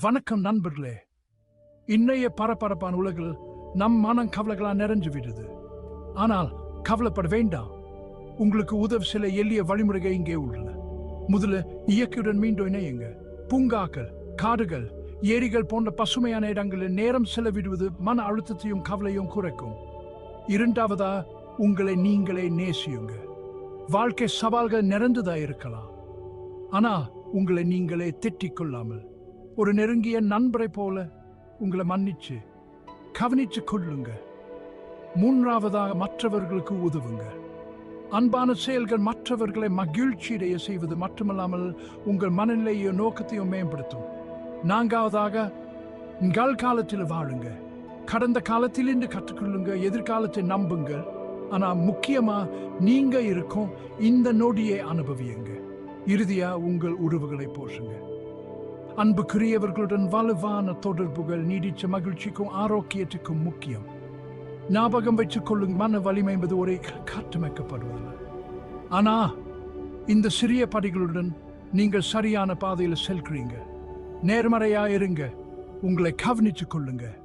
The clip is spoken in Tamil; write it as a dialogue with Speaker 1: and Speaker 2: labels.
Speaker 1: வணக்கம் நண்பர்களே. இன்னைய பரபரப்பான உலகில் நம் மனம் கவலைகளாக நிறைஞ்சு விடுது. ஆனால் கவலைப்பட வேண்டாம். உங்களுக்கு உதவி சில எளிய வழிமுறைகள் இங்கே உள்ளன. முதல்ல இயற்கையுடன் மீண்டும் இணையுங்க. பூங்காக்கள் காடுகள் ஏரிகள் போன்ற பசுமையான இடங்களில் நேரம் செலவிடுவது மன அழுத்தத்தையும் கவலையும் குறைக்கும். இரண்டாவதா உங்களை நீங்களே நேசியுங்க. வாழ்க்கை சவால்கள் நிறைந்ததா இருக்கலாம். ஆனா உங்களை நீங்களே திட்டிக் கொள்ளாமல். ஒரு நெருங்கிய நண்பரை போல உங்களை மன்னிச்சு கவனிச்சு கொள்ளுங்க. மூன்றாவதாக மற்றவர்களுக்கு உதவுங்க. அன்பான செயல்கள் மற்றவர்களை மகிழ்ச்சியடைய செய்வது மட்டுமல்லாமல் உங்கள் மனநிலையோ நோக்கத்தையும் மேம்படுத்தும். நான்காவதாக காலத்தில் வாழுங்க. கடந்த காலத்தில் இருந்து கற்றுக்கொள்ளுங்க எதிர்காலத்தை நம்புங்க ஆனால் முக்கியமாக நீங்கள் இருக்கும் இந்த நொடியை அனுபவியுங்க. இறுதியாக உங்கள் உறவுகளை போஷுங்க அன்புக்குரியவர்களுடன் வலுவான தொடர்புகள் நீடிச்ச மகிழ்ச்சிக்கும் ஆரோக்கியத்துக்கும் முக்கியம். ஞாபகம் வைத்துக் கொள்ளும் மன வலிமை என்பது ஒரே கட்டமைக்கப்படுவதில்லை. ஆனா இந்த சிறிய படிகளுடன் நீங்கள் சரியான பாதையில் செல்கிறீங்க. நேர்மறையா இருங்க. உங்களை கவனித்துக் கொள்ளுங்கள்